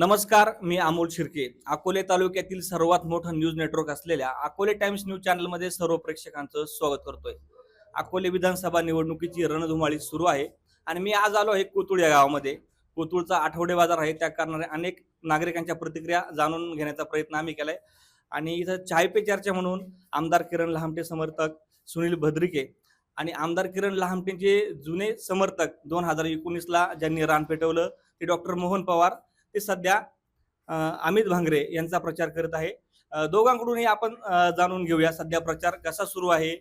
नमस्कार मी अमोल शिर्के. अकोले तालुक्यातील सर्वात मोठं न्यूज नेटवर्क असलेल्या अकोले टाइम्स न्यूज चॅनलमध्ये सर्व प्रेक्षकांचं स्वागत करतोय. अकोले विधानसभा निवडणुकीची रणधुमाळी सुरू आहे आणि मी आज आलो आहे कोतुळ या गावामध्ये. कोतुळचा आठवडे बाजार आहे त्या कारणाने अनेक नागरिकांच्या प्रतिक्रिया जाणून घेण्याचा प्रयत्न आम्ही केलाय. आणि इथं चाय पे चर्चा म्हणून आमदार किरण लहामटे समर्थक सुनील भद्रिके आणि आमदार किरण लहामटेंचे जुने समर्थक दोन हजार एकोणीसला ज्यांनी रान पेटवलं ते डॉक्टर मोहन पवार ते सध्या अमित भांगरे यांचा प्रचार करत आहे. दोघांकडूनही आपण जाणून घेऊया सध्या प्रचार कसा सुरू आहे.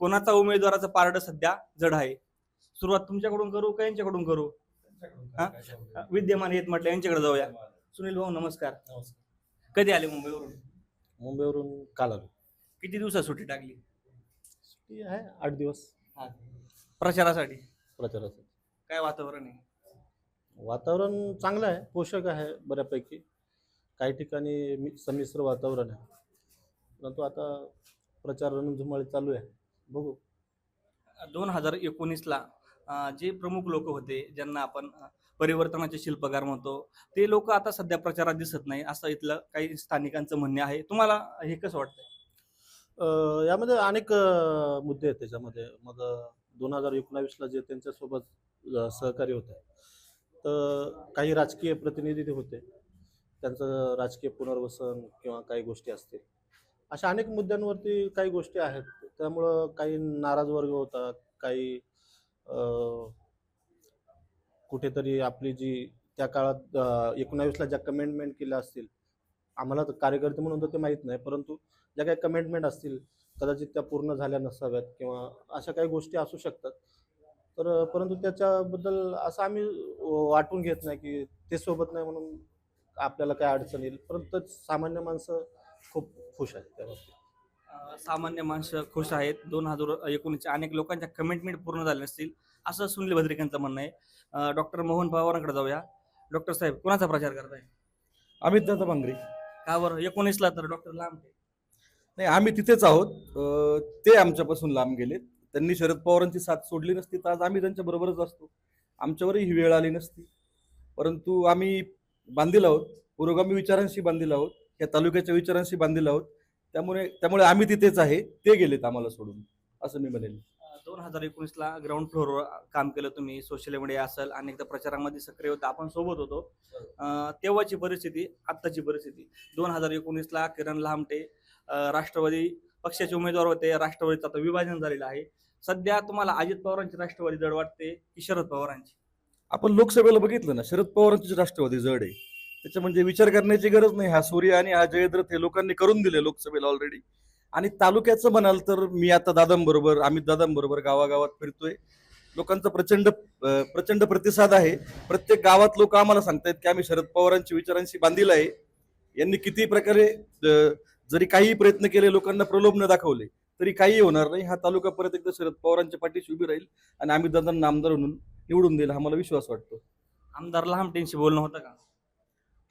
कोणाचा उमेदवाराचं पारड सध्या जड आहे. सुरुवात तुमच्याकडून करू का यांच्याकडून करू? हा? विद्यमान येत म्हटलं यांच्याकडे जाऊया. सुनील भाऊ नमस्कार. कधी आले मुंबईवरून? मुंबईवरून काल आलो. किती दिवसात सुट्टी टाकली? सुट्टी आहे आठ दिवस. प्रचारासाठी. प्रचाराचं काय वातावरण आहे? वातावरण चांगलं आहे पोषक आहे बऱ्यापैकी. काही ठिकाणी मि- संमिश्र वातावरण आहे. परंतु आता प्रचार रणधुमाळी चालू आहे. बघू. दोन हजार एकोणीसला जे प्रमुख लोक होते ज्यांना आपण परिवर्तनाचे शिल्पकार म्हणतो ते लोक आता सध्या प्रचारात दिसत नाही असं इथलं काही स्थानिकांचं म्हणणे आहे. तुम्हाला हे कसं वाटतंय? अं, यामध्ये अनेक मुद्दे आहेत त्याच्यामध्ये. मग दोन हजार एकोणावीसला जे त्यांच्यासोबत सहकार्य होत तर काही राजकीय प्रतिनिधी होते. त्यांचं राजकीय पुनर्वसन किंवा काही गोष्टी असतील. अशा अनेक मुद्द्यांवरती काही गोष्टी आहेत. त्यामुळं काही नाराज वर्ग होता काही कुठेतरी आपली जी त्या काळात एकोणावीसला ज्या कमेंटमेंट केल्या असतील आम्हाला तर कार्यकर्ते म्हणून तर ते माहीत नाही परंतु ज्या काही कमेंटमेंट असतील कदाचित त्या पूर्ण झाल्या नसाव्यात किंवा अशा काही गोष्टी असू शकतात. तर परंतु त्याच्याबद्दल असं आम्ही वाटून घेत नाही की ते सोबत नाही म्हणून आपल्याला काय अडचण येईल. परंतु सामान्य माणसं खूप खुश आहेत त्या बाबतीत. सामान्य माणसं खुश आहेत. दोन हजार एकोणीसच्या अनेक लोकांच्या कमिटमेंट पूर्ण झाल्या नसतील असं सुनील भद्रिकांचं म्हणणं आहे. डॉक्टर मोहन पवारांकडे जाऊया. डॉक्टर साहेब कोणाचा प्रचार करताय? अमित दादा भांगरे. का बरं? एकोणीसला तर डॉक्टर लांबटे नाही आम्ही तिथेच आहोत. ते आमच्यापासून लांब गेलेत. त्यांनी शरद पवारांची साथ सोडली नसती तर आज आम्ही त्यांच्या बरोबरच असतो. आमच्यावरही ही वेळ आली नसती. परंतु आम्ही बांधील आहोत. पुरोगामी विचारांशी बांधील आहोत. या तालुक्याच्या विचारांशी बांधील आहोत. त्यामुळे त्यामुळे आम्ही तिथेच आहे. ते गेलेत आम्हाला सोडून. असं मी म्हणेन. दोन हजार एकोणीसला ग्राउंड फ्लोअरवर काम केलं तुम्ही. सोशल मीडिया असेल अनेकदा प्रचारामध्ये सक्रिय होता. आपण सोबत होतो. तेव्हाची परिस्थिती आत्ताची परिस्थिती. दोन हजार एकोणीसला किरण लामटे राष्ट्रवादी पक्षाचे उमेदवार होते राष्ट्रवादीचं आता विभाजन झालेलं आहे. सध्या तुम्हाला अजित पवारांची राष्ट्रवादी जड वाटते की शरद पवारांची? आपण लोकसभेला बघितलं ना शरद पवारांची राष्ट्रवादी जड आहे त्याच्या म्हणजे विचार करण्याची गरज नाही. हा सूर्य आणि हा जयद्रथ हे लोकांनी करून दिले लोकसभेला ऑलरेडी आणि तालुक्याचं म्हणाल तर मी आता दादांबरोबर अमित दादांबरोबर गावागावात फिरतोय. लोकांचा प्रचंड प्रचंड प्रतिसाद आहे. प्रत्येक गावात लोक आम्हाला सांगतायत की आम्ही शरद पवारांची विचारांशी बांधील आहे. यांनी किती प्रकारे जरी काही प्रयत्न केले लोकांना प्रलोभन दाखवले तरी काही होणार नाही. हा तालुका परत एकदा शरद पवारांच्या पाठीशी उभी राहील आणि अमित दादांना आमदार म्हणून निवडून देईल हा मला विश्वास वाटतो. आमदार लहामटेंशी बोलणं होतं का?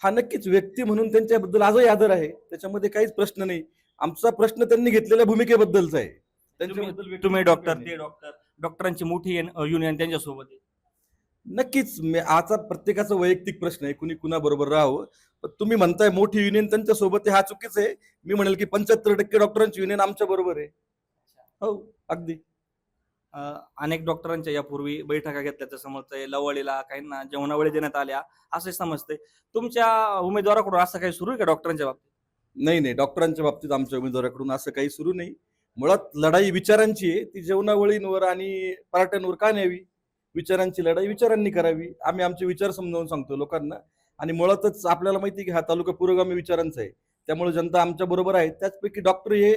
हा नक्कीच व्यक्ती म्हणून त्यांच्याबद्दल आजही आदर आहे. त्याच्यामध्ये काहीच प्रश्न नाही. आमचा प्रश्न त्यांनी घेतलेल्या भूमिकेबद्दलचा आहे. त्यांच्याबद्दल तुम्ही डॉक्टर. ते डॉक्टर डॉक्टरांची मोठी युनियन त्यांच्यासोबत आहे. नक्कीच आजचा प्रत्येकाचा वैयक्तिक प्रश्न आहे. कुणी कुणा बरोबर राहावं तुम्ही म्हणताय मोठी युनियन त्यांच्यासोबत आहे हा चुकीच आहे. मी म्हणेल की पंच्याहत्तर टक्के डॉक्टरांची युनियन आमच्या बरोबर आहे. हो अगदी. अनेक डॉक्टरांच्या यापूर्वी बैठका घेतल्याचं समजतंय लवळीला काहींना जेवणावळी देण्यात आल्या असे समजतंय. तुमच्या उमेदवाराकडून असं काही सुरू आहे का डॉक्टरांच्या बाबतीत? नाही नाही डॉक्टरांच्या बाबतीत आमच्या उमेदवाराकडून असं काही सुरू नाही. मुळात लढाई विचारांची आहे ती जेवणावळींवर आणि पार्ट्यांवर का न्यावी? विचारांची लढाई विचारांनी करावी. आम्ही आमचे विचार समजावून सांगतो लोकांना. आणि मुळातच आपल्याला माहिती आहे की हा तालुका पुरोगामी विचारांचा आहे. त्यामुळे जनता आमच्या बरोबर आहे. त्याचपैकी डॉक्टर हे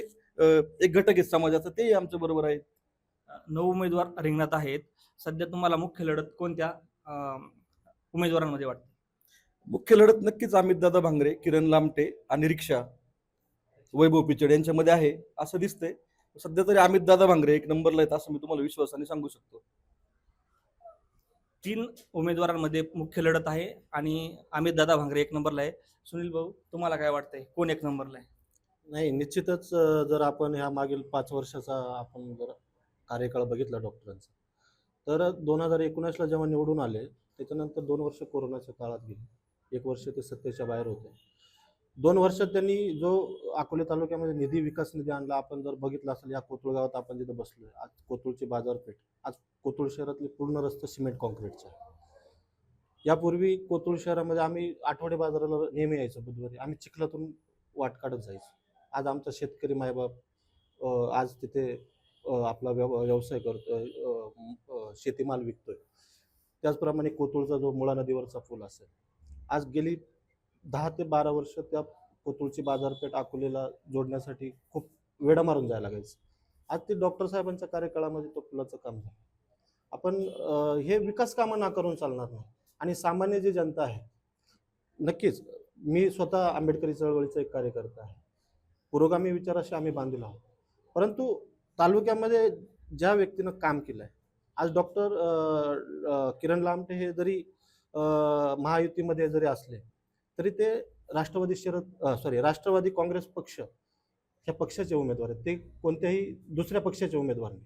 एक घटक आहे समाजाचा. तेही आमच्या बरोबर आहेत. नऊ उमेदवार रिंगणात आहेत. सध्या तुम्हाला मुख्य लढत कोणत्या उमेदवारांमध्ये वाटते? मुख्य लढत नक्कीच अमितदादा भांगरे किरण लामटे आणि रिक्षा वैभव पिचड यांच्यामध्ये आहे असं दिसतंय. सध्या तरी अमितदादा भांगरे एक नंबरला आहेत असं मी तुम्हाला विश्वासाने सांगू शकतो. तीन उमेदवारांमध्ये मुख्य लढत आहे आणि अमित दादा भांगरे एक नंबरला आहे. सुनील भाऊ तुम्हाला काय वाटतंय? कोण एक नंबरला आहे? नाही निश्चितच अं, जर आपण ह्या मागील पाच वर्षाचा आपण जर कार्यकाळ बघितला डॉक्टरांचा तर दोन हजार एकोणीसला जेव्हा निवडून आले त्याच्यानंतर दोन वर्ष कोरोनाच्या काळात गेले. एक वर्ष ते सत्तेच्या बाहेर होते. दोन वर्षात त्यांनी जो अकोले तालुक्यामध्ये निधी विकास निधी आणला आपण जर बघितला असेल या कोतुळ गावात आपण जिथं बसलोय आज कोतुळची बाजारपेठ आज कोतुळ शहरातले पूर्ण रस्ते सिमेंट कॉन्क्रीटचे. आहे यापूर्वी कोतुळ शहरामध्ये आम्ही आठवडे बाजाराला नेहमी यायचो बुधवारी. आम्ही चिखलातून वाट काढत जायचो. आज आमचा शेतकरी मायबाप आज तिथे आपला व्यव व्यवसाय करतोय शेतीमाल विकतोय. त्याचप्रमाणे कोतुळचा जो मुळा नदीवरचा पूल असेल. आज गेली दहा ते बारा वर्ष त्या कोतुळची बाजारपेठ अकोलेला जोडण्यासाठी खूप वेडा मारून जायला लागायचं. आज ते डॉक्टर साहेबांच्या कार्यकाळामध्ये तो पुलाचं काम झालं. आपण हे विकास कामं ना करून चालणार नाही. आणि सामान्य जी जनता आहे नक्कीच मी स्वतः आंबेडकरी चळवळीचा एक कार्यकर्ता आहे. पुरोगामी विचाराशी आम्ही बांधील आहोत. परंतु तालुक्यामध्ये ज्या व्यक्तीनं काम केलं आहे आज डॉक्टर किरण लामटे हे जरी महायुतीमध्ये जरी असले तरी ते राष्ट्रवादी शरद सॉरी राष्ट्रवादी काँग्रेस पक्ष ह्या पक्षाचे उमेदवार आहेत. ते कोणत्याही दुसऱ्या पक्षाचे उमेदवार नाही.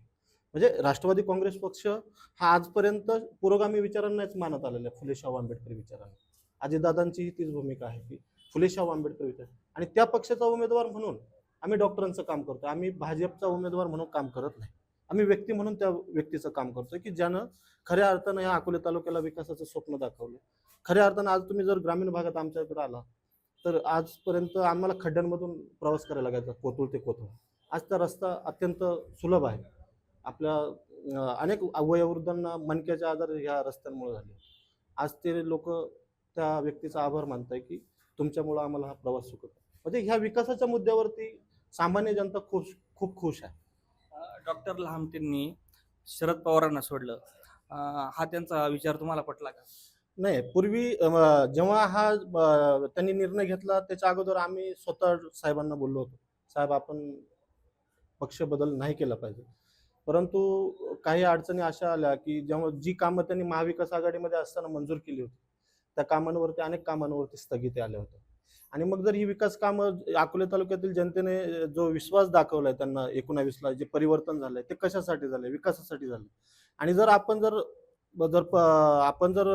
म्हणजे राष्ट्रवादी काँग्रेस पक्ष हा आजपर्यंत पुरोगामी विचारांनाच मानत आलेला आहे फुले शाहू आंबेडकर विचारांना. अजितदादांचीही तीच भूमिका आहे की फुले शाहू आंबेडकर विचार. आणि त्या पक्षाचा उमेदवार म्हणून आम्ही डॉक्टरांचं काम करतो आम्ही भाजपचा उमेदवार म्हणून काम करत नाही. आम्ही व्यक्ती म्हणून त्या व्यक्तीचं काम करतोय की ज्यानं खऱ्या अर्थानं या अकोले तालुक्याला विकासाचं स्वप्न दाखवलं. खऱ्या अर्थानं आज तुम्ही जर ग्रामीण भागात आमच्याकडे आला तर आजपर्यंत आम्हाला खड्ड्यांमधून प्रवास करायला लागायचा कोतुळ ते कोतुळ आज त्या रस्ता अत्यंत सुलभ आहे. आपल्या अनेक वयोवृद्धांना मणक्याचे आजार ह्या रस्त्यांमुळे झाले. आज ते लोक त्या व्यक्तीचा आभार मानताय की तुमच्यामुळं आम्हाला हा प्रवास आहे. म्हणजे ह्या विकासाच्या मुद्द्यावरती सामान्य जनता खूप खूप खुश आहे. डॉक्टर लहामटेंनी शरद पवारांना सोडलं. हा त्यांचा विचार तुम्हाला पटला का? नाही पूर्वी जेव्हा हा त्यांनी निर्णय घेतला त्याच्या अगोदर आम्ही स्वतः साहेबांना बोललो होतो. साहेब आपण पक्ष बदल नाही केला पाहिजे. परंतु काही अडचणी अशा आल्या की जेव्हा जी कामं त्यांनी महाविकास आघाडीमध्ये असताना मंजूर केली होती त्या कामांवरती अनेक कामांवरती स्थगिती आल्या होत्या. आणि मग जर ही विकास कामं अकोले तालुक्यातील जनतेने जो विश्वास दाखवलाय त्यांना एकोणावीसला जे परिवर्तन झालंय ते कशासाठी झालंय विकासासाठी झालंय? आणि जर आपण जर जर आपण जर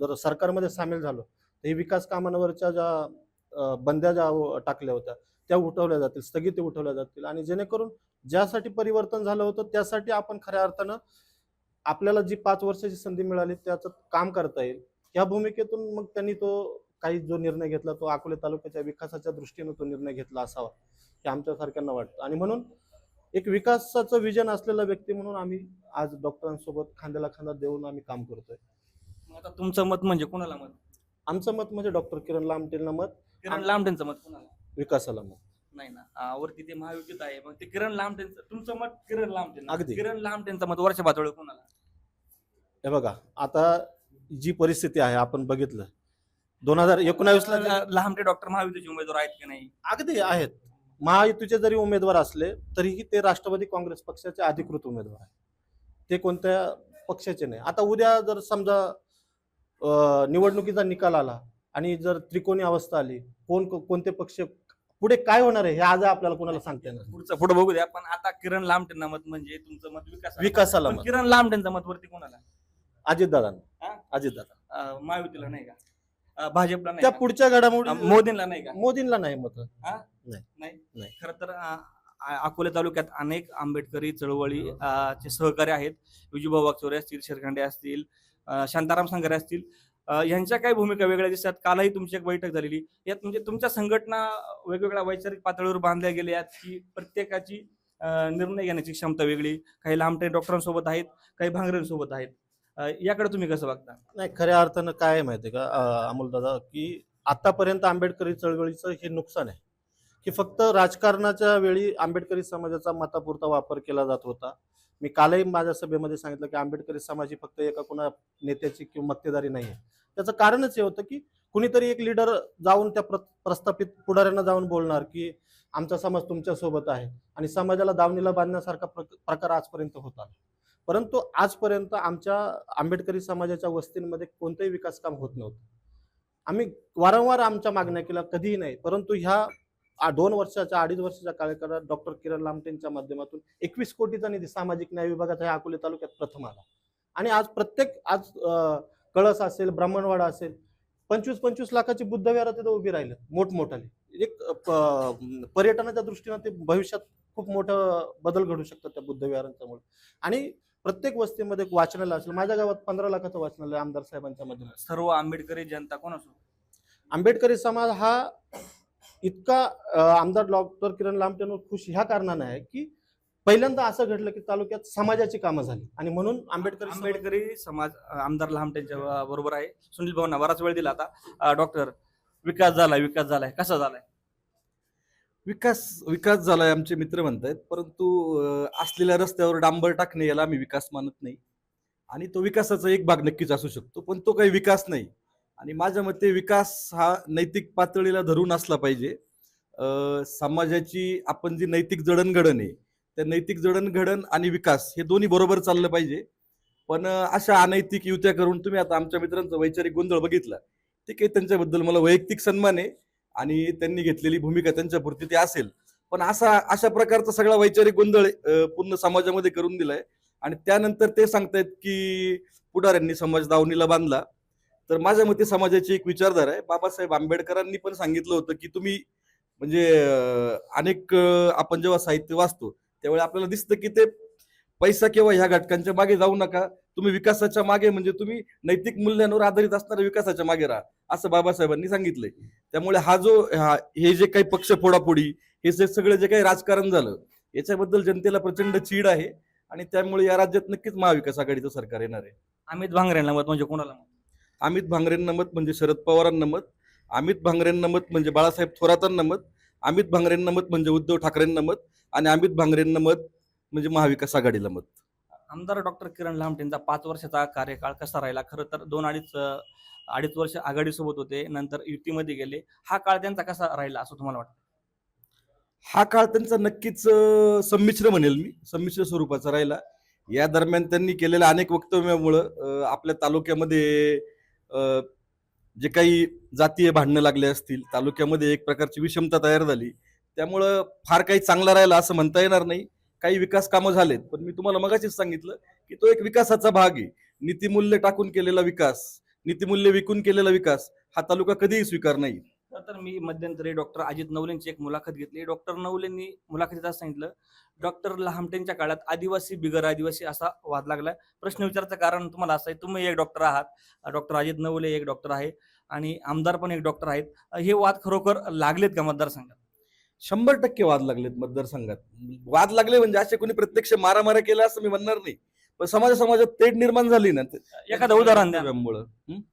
जर सरकारमध्ये सामील झालो तर ही विकास कामांवरच्या ज्या बंद्या ज्या टाकल्या होत्या त्या उठवल्या जातील स्थगिती उठवल्या जातील. आणि जेणेकरून ज्यासाठी परिवर्तन झालं होतं त्यासाठी आपण खऱ्या अर्थानं आपल्याला जी पाच वर्षाची संधी मिळाली त्याचं काम करता येईल. या भूमिकेतून मग त्यांनी तो काही जो निर्णय घेतला तो अकोले तालुक्याच्या विकासाच्या दृष्टीने तो निर्णय घेतला असावा हे आमच्यासारख्यांना वाटतं. आणि म्हणून एक विकासाचं विजन असलेला व्यक्ती म्हणून आम्ही आज डॉक्टरांसोबत खांद्याला खांदा देऊन आम्ही काम करतोय. मग आता तुमचं मत म्हणजे कोणाला मत? आमचं मत म्हणजे डॉक्टर किरण लामटेंना मत. किरण लामटेंचं मत कोणाला? विकासाला मत. नाही ना. वरती ते महायुतीत आहे मग ते किरण लामटेंचं तुमचं मत किरण लामटें अगदी. किरण लामटेंचं मत वर्षा पातळीवर कोणाला? हे बघा आता जी परिस्थिती आहे आपण बघितलं. दोन हजार एकोणावीसला जे- लांबटे डॉक्टर महायुतीचे उमेदवार आहेत की नाही? अगदी आहेत. महायुतीचे जरी उमेदवार असले तरीही ते राष्ट्रवादी काँग्रेस पक्षाचे अधिकृत उमेदवार आहेत. ते कोणत्या पक्षाचे नाही. आता उद्या जर समजा अं, निवडणुकीचा निकाल आला आणि जर त्रिकोणी अवस्था आली कोण कोणते पक्ष पुढे काय होणार आहे हे आज आपल्याला कोणाला सांगता येणार नाही. पुढचं पुढे बघू द्या. पण आता किरण लांबटेंना मत म्हणजे तुमचं मत विकास विकासाला मत. किरण लांबटेंचं मत वरती कोणाला? अजितदादांना. हा? अजितदादा अं, महायुतीला नाही का? अं, भाजपला नाही त्या का? पुढच्या घडामोडी अं, मोदींना नाही का? मोदींना नाही मत. नाही. नाही. खर तर अं, आ- अकोले तालुक्यात अनेक आंबेडकरी चळवळी अं, चे सहकारी आहेत. विजूभाऊ वागचोरे असतील शेरखंडे असतील अं, शांताराम संघारे असतील. यांच्या काही भूमिका वेगळ्या दिसतात? कालही तुमची एक बैठक झालेली. यात म्हणजे तुमच्या संघटना वेगवेगळ्या वैचारिक पातळीवर बांधल्या गेल्या की प्रत्येकाची निर्णय घेण्याची क्षमता वेगळी. काही लांबटे डॉक्टरांसोबत आहेत काही भांगऱ्यांसोबत आहेत. याकडे तुम्ही कसं बघता? नाही खऱ्या अर्थानं काय माहिती का? अमोल दादा की आतापर्यंत आंबेडकरी चळवळीचं हे नुकसान आहे. की फक्त राजकारणाच्या वेळी आंबेडकरी समाजाचा मतापुरता वापर केला जात होता. मी कालही माझ्या सभेमध्ये सांगितलं की आंबेडकरी समाज ही फक्त एका कोणा नेत्याची किंवा मक्तेदारी नाही आहे. त्याचं कारणच हे होतं की कुणीतरी एक लीडर जाऊन त्या प्र प्रस्थापित पुढाऱ्यांना जाऊन बोलणार की आमचा समाज तुमच्यासोबत आहे आणि समाजाला दावणीला बांधण्यासारखा प्रकार आजपर्यंत होता परंतु आजपर्यंत आमच्या आंबेडकरी समाजाच्या वस्तींमध्ये कोणतंही विकास काम होत नव्हतं. आम्ही वारंवार आमच्या मागण्या केल्या कधीही नाही. परंतु ह्या दोन वर्षाच्या अडीच वर्षाच्या कार्यकाळात डॉक्टर किरण लामटेंच्या माध्यमातून एकवीस कोटीचा निधी सामाजिक न्याय विभागात ह्या अकोले तालुक्यात प्रथम आला. आणि आज प्रत्येक आज कळस असेल ब्राह्मणवाडा असेल पंचवीस पंचवीस लाखाची बुद्ध विहार तिथं उभी राहिले मोठमोठाले. एक पर्यटनाच्या दृष्टीनं ते भविष्यात खूप मोठं बदल घडू शकतात त्या बुद्ध विहारांच्यामुळे आणि प्रत्येक वस्तीमध्ये एक वाचनालय असेल माझ्या गावात पंधरा लाखाचं वाचनालय आमदार साहेबांच्या माध्यमातून. सर्व आंबेडकरी जनता कोण असो? आंबेडकरी समाज हा इतका आमदार डॉक्टर किरण लामटेंवर खुश ह्या कारणाने आहे की पहिल्यांदा असं घडलं की तालुक्यात समाजाची कामं झाली आणि म्हणून आंबेडकरी आंबेडकरी समाज आमदार लहामटेंच्या बरोबर आहे. सुनील भाऊंना बराच वेळ दिला आता. डॉक्टर विकास झालाय विकास झालाय. कसा झालाय? विकास विकास झालाय आमचे मित्र म्हणतायत परंतु असलेल्या रस्त्यावर डांबर टाकणे याला आम्ही विकास मानत नाही. आणि तो विकासाचा एक भाग नक्कीच असू शकतो पण तो काही विकास नाही. आणि माझ्या मते विकास हा नैतिक पातळीला धरून असला पाहिजे. समाजाची आपण जी नैतिक जडणघडण आहे त्या नैतिक जडणघडण आणि विकास हे दोन्ही बरोबर चाललं पाहिजे. पण अशा अनैतिक युत्या करून तुम्ही आता आमच्या मित्रांचा वैचारिक गोंधळ बघितला ठीक आहे त्यांच्याबद्दल मला वैयक्तिक सन्मान आहे आणि त्यांनी घेतलेली भूमिका त्यांच्यापुरती ते असेल. पण असा अशा प्रकारचा सगळा वैचारिक गोंधळ पूर्ण समाजामध्ये करून दिलाय. आणि त्यानंतर ते सांगतायत की पुढाऱ्यांनी समाज दावणीला बांधला. तर माझ्या मते समाजाची एक विचारधारा आहे. बाबासाहेब आंबेडकरांनी पण सांगितलं होतं की तुम्ही म्हणजे अनेक आपण जेव्हा साहित्य वाचतो त्यावेळी आपल्याला दिसतं की ते पैसा किंवा ह्या घटकांच्या मागे जाऊ नका. तुम्ही विकासाच्या मागे म्हणजे तुम्ही नैतिक मूल्यांवर आधारित असणाऱ्या विकासाच्या मागे राहा असं बाबासाहेबांनी सांगितलंय. त्यामुळे हा जो हा- हे जे काही पक्ष फोडाफोडी हे जे सगळं जे काही राजकारण झालं याच्याबद्दल जनतेला प्रचंड चीड आहे आणि त्यामुळे या राज्यात नक्कीच महाविकास आघाडीचं सरकार येणार आहे. अमित भांगरेंना मत म्हणजे कोणाला मत? अमित भांगरेंना मत म्हणजे शरद पवारांना मत अमित भांगरेंना मत म्हणजे बाळासाहेब थोरातांना मत अमित भांगरेंना मत म्हणजे उद्धव ठाकरेंना मत आणि अमित भांगरेंना मत म्हणजे महाविकास आघाडीला मत. आमदार डॉक्टर किरण लामटेंचा पाच वर्षाचा कार्यकाळ कसा राहिला? खरं तर दोन अडीच अडीच वर्ष आघाडीसोबत होते नंतर युतीमध्ये गेले. हा काळ त्यांचा कसा राहिला असं तुम्हाला वाटतं? हा काळ त्यांचा नक्कीच संमिश्र म्हणेल मी. संमिश्र स्वरूपाचा राहिला. या दरम्यान त्यांनी केलेल्या अनेक वक्तव्यामुळं आपल्या तालुक्यामध्ये जे काही जातीय भांडणं लागले असतील तालुक्यामध्ये एक प्रकारची विषमता तयार झाली. त्यामुळं फार काही चांगला राहिला असं म्हणता येणार नाही. काही विकास कामं झालेत पण मी तुम्हाला मगाशीच सांगितलं की तो एक विकासाचा भाग आहे. नीतिमूल्य टाकून केलेला विकास नीतिमूल्य विकून केलेला विकास हा तालुका कधीही स्वीकार नाही. तर मी मध्यंतरी डॉक्टर अजित नवलेंची एक मुलाखत घेतली. डॉक्टर नवलेंनी मुलाखतीत असं सांगितलं डॉक्टर लहामटेंच्या काळात आदिवासी बिगर आदिवासी असा वाद लागलाय प्रश्न विचारायचं कारण तुम्हाला असं आहे तुम्ही एक डॉक्टर आहात डॉक्टर अजित नवले एक डॉक्टर आहे आणि आमदार पण एक डॉक्टर आहेत. हे वाद खरोखर लागलेत का मतदारसंघात? शंभर टक्के वाद लागलेत मतदारसंघात. वाद लागले म्हणजे असे कोणी प्रत्यक्ष मारामाऱ्या केला असं मी म्हणणार नाही. पण समाजा समाजात तेढ निर्माण झाली ना. एखादं उदाहरण द्या?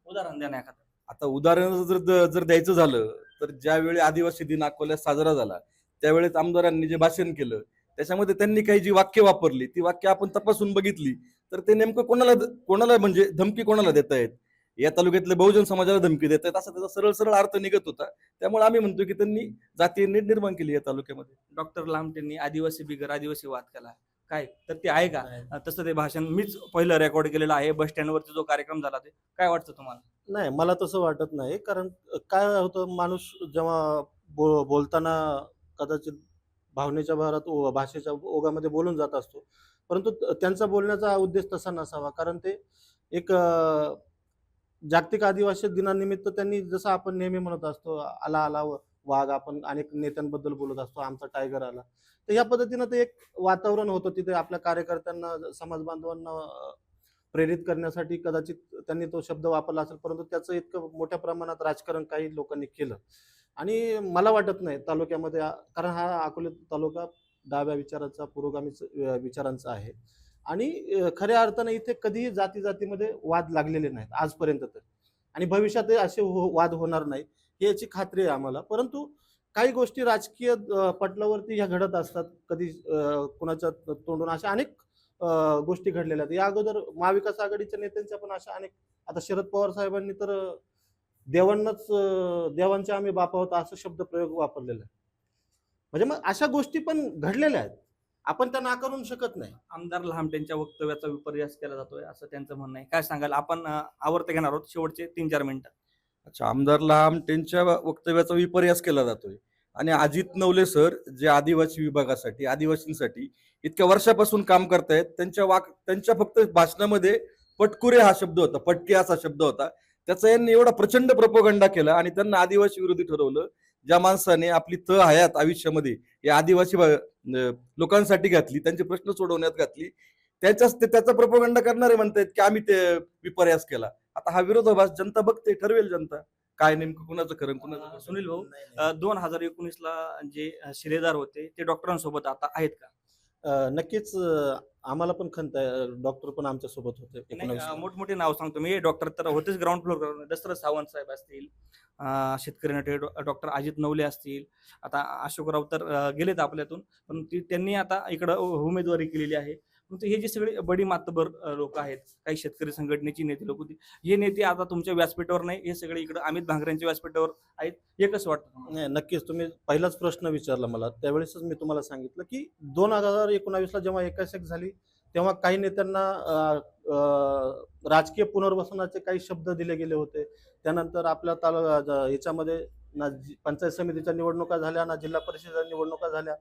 उदाहरण द्या ना एखादं. आता उदाहरण जर जर द्यायचं झालं तर ज्यावेळी आदिवासी दिन अकोल्यात साजरा झाला त्यावेळेस आमदारांनी जे भाषण केलं त्याच्यामध्ये त्यांनी काही जी वाक्य वापरली ती वाक्य आपण तपासून बघितली तर ते नेमकं कोणाला कोणाला म्हणजे धमकी कोणाला देत आहेत या तालुक्यातले बहुजन समाजाला धमकी देत आहेत असा त्याचा सरळ सरळ अर्थ निघत होता. त्यामुळे आम्ही म्हणतो की त्यांनी जातीय नीट निर्माण केली या तालुक्यामध्ये. डॉक्टर लामटेंनी आदिवासी बिगर आदिवासी वाद केला. काय? तर ते आहे का? तसं ते भाषण मीच पहिलं रेकॉर्ड केलेलं आहे बस स्टँडवरचा जो कार्यक्रम झाला ते काय वाटतं तुम्हाला? नाही मला तसं वाटत नाही. कारण काय होतं माणूस जेव्हा बो बोलताना कदाचित भावनेच्या भरात ओ- भाषेच्या ओघामध्ये बोलून जात असतो. परंतु त्यांचा बोलण्याचा उद्देश तसा नसावा. कारण ते एक जागतिक आदिवासी दिनानिमित्त त्यांनी जसं आपण नेहमी म्हणत असतो आला आला वाघ आपण अनेक नेत्यांबद्दल बोलत असतो आमचा टायगर आला. तर या पद्धतीनं ते एक वातावरण होतं तिथे आपल्या कार्यकर्त्यांना समाज बांधवांना प्रेरित करण्यासाठी कदाचित त्यांनी तो शब्द वापरला असेल परंतु त्याचं इतकं मोठ्या प्रमाणात राजकारण काही लोकांनी केलं. आणि मला वाटत नाही तालुक्यामध्ये कारण हा अकोले तालुका डाव्या विचाराचा पुरोगामी विचारांचा आहे. आणि खऱ्या अर्थाने इथे कधीही जाती जातीमध्ये वाद लागलेले नाहीत आजपर्यंत तर. आणि भविष्यातही असे हो वाद होणार नाही याची खात्री आहे आम्हाला. परंतु काही गोष्टी राजकीय पटलावरती ह्या घडत असतात कधी कुणाच्या तोंडून अशा अनेक गोष्टी घडलेल्या आहेत. या अगोदर महाविकास आघाडीच्या नेत्यांच्या पण अशा अनेक आता शरद पवार साहेबांनी तर देवांनाच अ, देवांचे आम्ही बाप आहोत असं शब्द प्रयोग वापरलेला आहे. म्हणजे मग अशा गोष्टी पण घडलेल्या आहेत. आपण त्या नाकारून शकत नाही. आमदार लहामटेंच्या वक्तव्याचा विपर्यास केला जातोय असं त्यांचं म्हणणं आहे. काय सांगाल? आपण आवर्त घेणार आहोत. शेवटचे तीन चार मिनिटं. अच्छा आमदार लांब त्यांच्या वक्तव्याचा विपर्यास केला जातोय. आणि अजित नवले सर जे आदिवासी विभागासाठी आदिवासींसाठी इतक्या वर्षापासून काम करतायत त्यांच्या वाक त्यांच्या फक्त भाषणामध्ये पटकुरे हा शब्द होता पटके असा शब्द होता. त्याचा यांनी एवढा प्रचंड प्रपोगंडा केला आणि त्यांना आदिवासी विरोधी ठरवलं ज्या माणसाने आपली त हयात आयुष्यामध्ये या आदिवासी लोकांसाठी घातली त्यांचे प्रश्न सोडवण्यात घातली. त्याच्याच ते त्याचा प्रपोगंडा करणारे म्हणतायत की आम्ही ते विपर्यास केला. आता हा विरोधाभास जनता बघते ठरवेल जनता. काय नेमकं कुणाचं खरं कुणाचं. सुनील भाऊ दोन हजार एकोणीस ला जे शिलेदार होते ते डॉक्टरांसोबत आता आहेत का? नक्कीच आम्हाला पण खंत आहे डॉक्टर पण आमच्यासोबत होते मोठमोठे नाव सांगतो मी. डॉक्टर तर होतेच ग्राउंड फ्लोर दशरथ सावंत साहेब असतील शेतकरी नटे डॉक्टर अजित नवले असतील. आता अशोकराव तर गेलेत आपल्यातून पण ती त्यांनी आता इकडं उमेदवारी केलेली आहे. परंतु हे जे सगळे बडी मातबर लोक आहेत काही शेतकरी संघटनेची नेते लोक होती हे नेते आता तुमच्या व्यासपीठावर नाही हे सगळे इकडे अमित भांगऱ्यांच्या व्यासपीठावर आहेत हे कसं वाटतं नाही नक्कीच. तुम्ही पहिलाच प्रश्न विचारला मला. त्यावेळेसच मी तुम्हाला सांगितलं की दोन हजार एकोणावीसला जेव्हा एकाशेक झाली तेव्हा काही नेत्यांना राजकीय पुनर्वसनाचे काही शब्द दिले गेले होते. त्यानंतर आपल्या ताल ह्याच्यामध्ये ना पंचायत समितीच्या निवडणुका झाल्या ना जिल्हा परिषद निवडणुका झाल्या.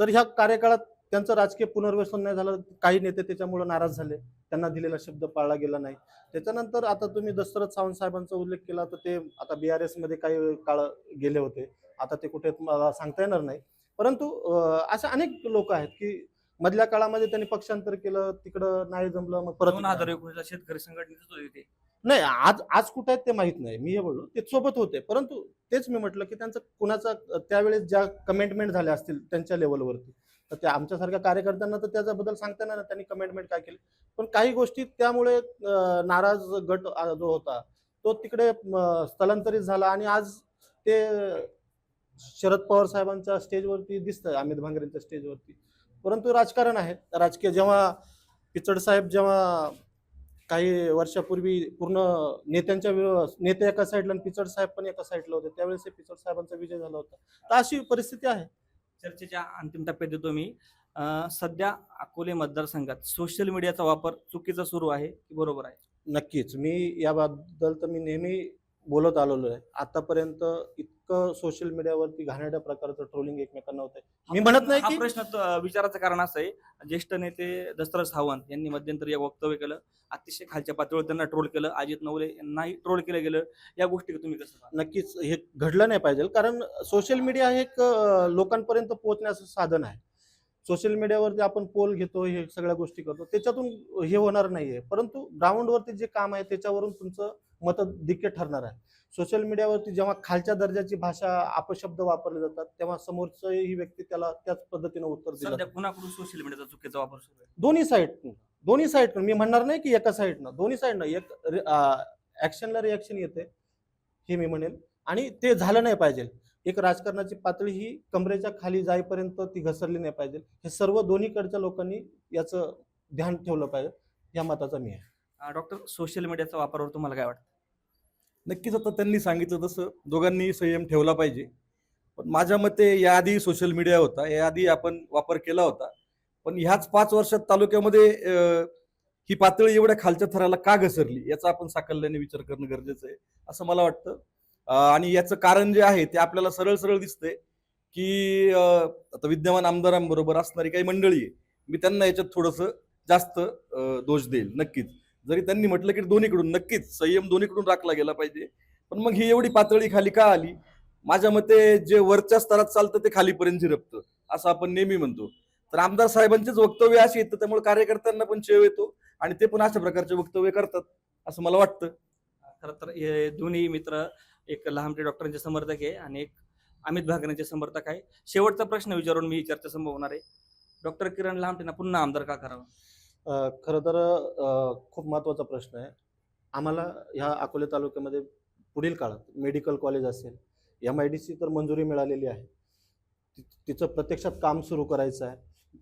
तर ह्या कार्यकाळात त्यांचं राजकीय पुनर्वसन नाही झालं काही नेते त्याच्यामुळे नाराज झाले. त्यांना दिलेला शब्द पाळला गेला नाही. त्याच्यानंतर आता तुम्ही दशरथ सावंत साहेबांचा उल्लेख केला तर ते आता बी आरमध्ये काही काळ गेले होते. आता ते कुठे मला सांगता येणार नाही. परंतु अं, असे अनेक लोक आहेत की मधल्या काळामध्ये त्यांनी पक्षांतर केलं तिकडं नाही जमलं मग परत दोन हजार एकोणीसला शेतकरी संघटनेच होते नाही आज आज कुठे आहेत ते माहीत नाही. मी हे बोललो ते सोबत होते. परंतु तेच मी म्हटलं की त्यांचं कुणाचा त्यावेळेस ज्या कमेंटमेंट झाल्या असतील त्यांच्या लेवलवरती तर त्या आमच्यासारख्या कार्यकर्त्यांना तर त्याच्याबद्दल सांगता सांगताना ना त्यांनी कमेंटमेंट काय केली. पण काही गोष्टी त्यामुळे नाराज गट जो होता तो तिकडे स्थलांतरित झाला आणि आज ते शरद पवार साहेबांच्या स्टेजवरती दिसतंय अमित भांगरेंच्या स्टेजवरती. परंतु राजकारण आहे. राजकीय जेव्हा पिचड साहेब जेव्हा काही वर्षापूर्वी पूर्ण नेत्यांच्या नेते एका साईडला आणि पिचड साहेब पण एका साईडला होते त्यावेळेस पिचड साहेबांचा विजय झाला होता. तर अशी परिस्थिती आहे. चर्चेच्या अंतिम टप्प्यात येतो मी. सध्या अकोले मतदारसंघात सोशल मीडियाचा वापर चुकीचा सुरू आहे की बरोबर आहे? नक्कीच. मी याबद्दल तर मी नेहमी बोलत आलेलो आहे. आतापर्यंत इतकं सोशल मीडियावरती घाणेरड्या प्रकारचं ट्रोलिंग एकमेकांना होत आहे मी म्हणत नाही हा की प्रश्न त- विचाराचं कारण असं आहे ज्येष्ठ नेते दशरथ सावंत यांनी मध्यंतरी एक वक्तव्य केलं अतिशय खालच्या पातळीवर त्यांना ट्रोल केलं अजित नवले यांनाही ट्रोल केलं गेलं या गोष्टी तुम्ही कसं पाहता? नक्कीच हे घडलं नाही पाहिजे कारण सोशल मीडिया हे एक अं, लोकांपर्यंत पोहोचण्याचं साधन आहे. सोशल मीडियावरती आपण पोल घेतो हे सगळ्या गोष्टी करतो त्याच्यातून हे होणार नाहीये. परंतु ग्राउंडवरती जे काम आहे त्याच्यावरून तुमचं मत दिक्के ठरणार आहे. सोशल मीडियावरती जेव्हा खालच्या दर्जाची भाषा अपशब्द वापरले जातात तेव्हा समोरचं ही व्यक्ती त्याला त्याच पद्धतीने उत्तर दिलं सध्या कुणाकडून सोशल मीडियाचा चुकीचा वापर सुरू आहे? दोन्ही साईड दोन्ही साईड मी म्हणणार नाही की एका साईडनं दोन्ही साईडनं एक ऍक्शनला रिॲक्शन येते हे मी म्हणेल. आणि ते झालं नाही पाहिजे. एक राजकारणाची पातळी ही कमरेच्या खाली जाईपर्यंत ती घसरली नाही पाहिजे. हे सर्व दोन्हीकडच्या लोकांनी याचं ध्यान ठेवलं पाहिजे. या मताचा मी आहे. डॉक्टर सोशल मीडियाचा वापरावर तुम्हाला काय वाटतं? नक्कीच आता त्यांनी सांगितलं तसं. दोघांनी संयम ठेवला पाहिजे. पण माझ्या मते याआधी सोशल मीडिया होता. याआधी आपण वापर केला होता. पण ह्याच पाच वर्षात तालुक्यामध्ये ही पातळी एवढ्या खालच्या थराला का घसरली? याचा आपण साकल्याने विचार करणं गरजेचं आहे असं मला वाटतं. आणि याचं कारण जे आहे ते आपल्याला सरळ सरळ दिसतंय की आता विद्यमान आमदारांबरोबर असणारी काही मंडळी आहे. मी त्यांना याच्यात थोडंसं जास्त दोष देईल नक्कीच. जरी त्यांनी म्हटलं की दोन्हीकडून नक्कीच संयम दोन्हीकडून राखला गेला पाहिजे. पण मग ही एवढी पातळी खाली का आली? माझ्या मते जे वरच्या स्तरात चालतं ते खालीपर्यंत झिरपतं असं आपण नेहमी म्हणतो. तर आमदार साहेबांचेच वक्तव्य अशी येतं त्यामुळे कार्यकर्त्यांना पण चेव येतो आणि ते पण अशा प्रकारचे वक्तव्य करतात असं मला वाटतं. खरं तर हे दोन्ही मित्र एक लहानटे डॉक्टरांचे समर्थक आहे आणि एक अमित भागरेंचे समर्थक आहे. शेवटचा प्रश्न विचारून मी चर्चा संभवणार आहे. डॉक्टर किरण लहामटेंना पुन्हा आमदार का करावा? खरं तर खूप महत्त्वाचा प्रश्न आहे. आम्हाला ह्या अकोले तालुक्यामध्ये पुढील काळात मेडिकल कॉलेज असेल एम आय डी सी तर मंजुरी मिळालेली आहे. ति- तिचं प्रत्यक्षात काम सुरू करायचं आहे.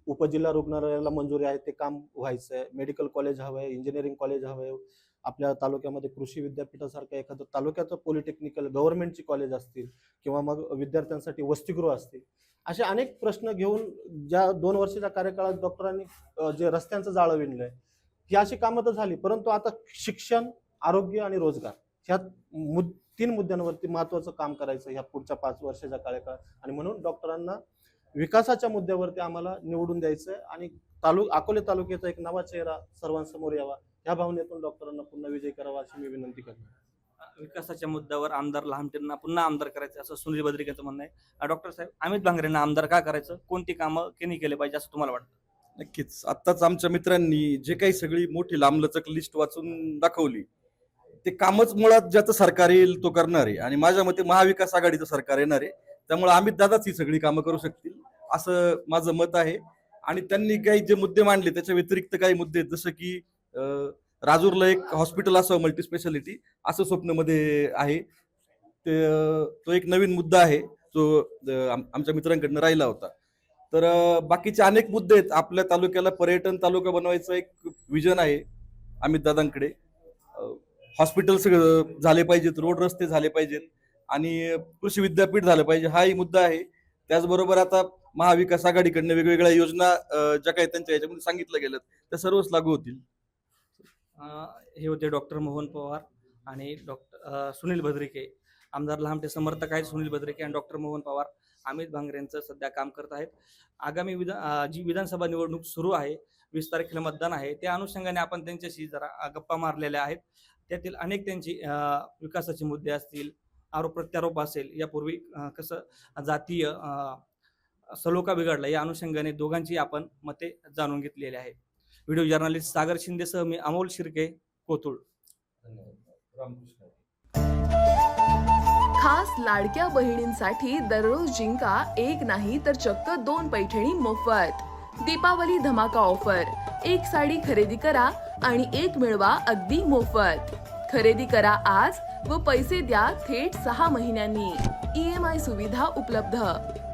उपजिल्हा रुग्णालयाला मंजुरी आहे ते काम व्हायचं आहे. मेडिकल कॉलेज हवं आहे इंजिनिअरिंग कॉलेज हवं आहे. आपल्या तालुक्यामध्ये कृषी विद्यापीठासारखं एखादं तालुक्याचं पॉलिटेक्निकल गव्हर्नमेंटची कॉलेज असतील किंवा मग विद्यार्थ्यांसाठी वसतिगृह असतील असे अनेक प्रश्न घेऊन ज्या दोन वर्षाच्या कार्यकाळात डॉक्टरांनी जे रस्त्यांचं जाळं विणलंय ही अशी कामं तर झाली. परंतु आता शिक्षण आरोग्य आणि रोजगार ह्या मुद तीन मुद्द्यांवरती महत्वाचं काम करायचं ह्या पुढच्या पाच वर्षाच्या कार्यकाळात. आणि म्हणून डॉक्टरांना विकासाच्या मुद्द्यावरती आम्हाला निवडून द्यायचं आहे आणि तालु अकोले तालुक्याचा एक नवा चेहरा सर्वांसमोर यावा ह्या भावनेतून डॉक्टरांना पुन्हा विजय करावा अशी मी विनंती करतो. विकासाच्या मुद्द्यावर आमदार लहामटेंना पुन्हा आमदार करायचं असं सुनील बद्रिकेचं म्हणणं आहे. डॉक्टर साहेब अमित भांगरेंना आमदार का करायचं? कोणती कामं केनी केले पाहिजे असं तुम्हाला वाटतं? नक्कीच. आत्ताच आमच्या मित्रांनी जे काही सगळी मोठी लांबलचक लिस्ट वाचून दाखवली ते कामच मुळात ज्याचं सरकार येईल तो करणार. आहे आणि माझ्या मते महाविकास आघाडीचं सरकार येणार आहे. त्यामुळे अमित दादाच ही सगळी कामं करू शकतील असं माझं मत आहे. आणि त्यांनी काही जे मुद्दे मांडले त्याच्या व्यतिरिक्त काही मुद्दे जसं की राजूरला एक हॉस्पिटल असावं मल्टी स्पेशालिटी असं स्वप्नमध्ये आहे. ते तो एक नवीन मुद्दा आहे जो आमच्या मित्रांकडनं राहिला होता. तर बाकीचे अनेक मुद्दे आहेत. आपल्या तालुक्याला पर्यटन तालुका बनवायचं एक विजन आहे अमित दादांकडे. हॉस्पिटल्स झाले पाहिजेत रोड रस्ते झाले पाहिजेत आणि कृषी विद्यापीठ झालं पाहिजे हाही मुद्दा आहे. त्याचबरोबर आता महाविकास आघाडीकडनं वेगवेगळ्या योजना ज्या काही त्यांच्या याच्यामध्ये सांगितल्या गेल्यात त्या सर्वच लागू होतील. हे होते डॉक्टर मोहन पवार आणि डॉक्टर सुनील भद्रिके. आमदार लहामटे समर्थक आहेत सुनील भद्रिके आणि डॉक्टर मोहन पवार. अमित भांगरेंचं सध्या काम करत आहेत. आगामी विधान जी विधानसभा निवडणूक सुरू आहे वीस तारखेला मतदान आहे त्या अनुषंगाने आपण त्यांच्याशी जरा गप्पा मारलेल्या आहेत. त्यातील अनेक त्यांची विकासाचे मुद्दे असतील आरोप प्रत्यारोप असेल यापूर्वी कसं जातीय सलोका सलोखा बिघडला या अनुषंगाने दोघांची आपण मते जाणून घेतलेली आहे व्हिडिओ जर्नलिस्ट सागर शिंदेसह मी अमोल शिर्के कोथुळ खास लाडक्या बहिणींसाठी दररोज जिंका एक नाही तर चक्क दोन पैठणी मोफत. दीपावली धमाका ऑफर. एक साडी खरेदी करा आणि एक मिळवा अगदी मोफत. खरेदी करा आज व पैसे द्या थेट सहा महिन्यांनी. ई एम आय सुविधा उपलब्ध.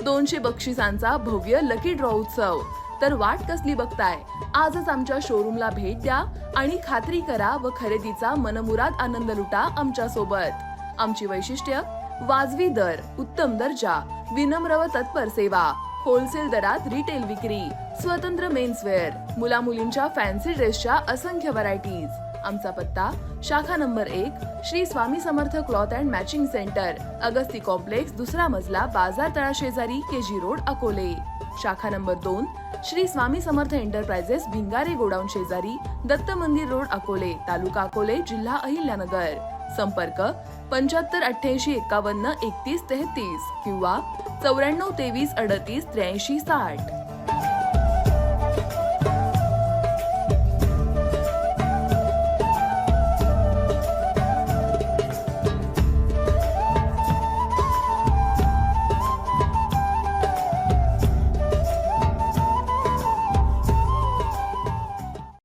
दोनशे बक्षिसांचा भव्य लकी ड्रॉ उत्सव. तर वाट कसली बघताय? आजच आमच्या शोरूमला भेट द्या आणि खात्री करा व खरेदीचा मनमुराद आनंद लुटा आमच्यासोबत. आमची वैशिष्ट्य वाजवी दर उत्तम दर्जा विनम्र व तत्पर सेवा होलसेल दरात रिटेल विक्री स्वतंत्र मेन्सवेअर मुला मुलींच्या फॅन्सी ड्रेसच्या असंख्य व्हरायटीज आमचा पत्ता शाखा नंबर एक Shri Swami Samarth cloth and matching centre Agasti complex दुसरा मजला बाजार तळा शेजारी केजी रोड अकोले. शाखा नंबर दोन श्री स्वामी समर्थ एंटरप्राइजेस भिंगारे गोडाऊन शेजारी दत्त मंदिर रोड अकोले तालुका अकोले जिल्हा अहिल्यानगर. संपर्क पंच्याहत्तर अठ्ठ्याऐंशी एकावन्न एकतीस तेहतीस किंवा चौऱ्याण्णव तेवीस अडतीस त्र्याऐंशी साठ.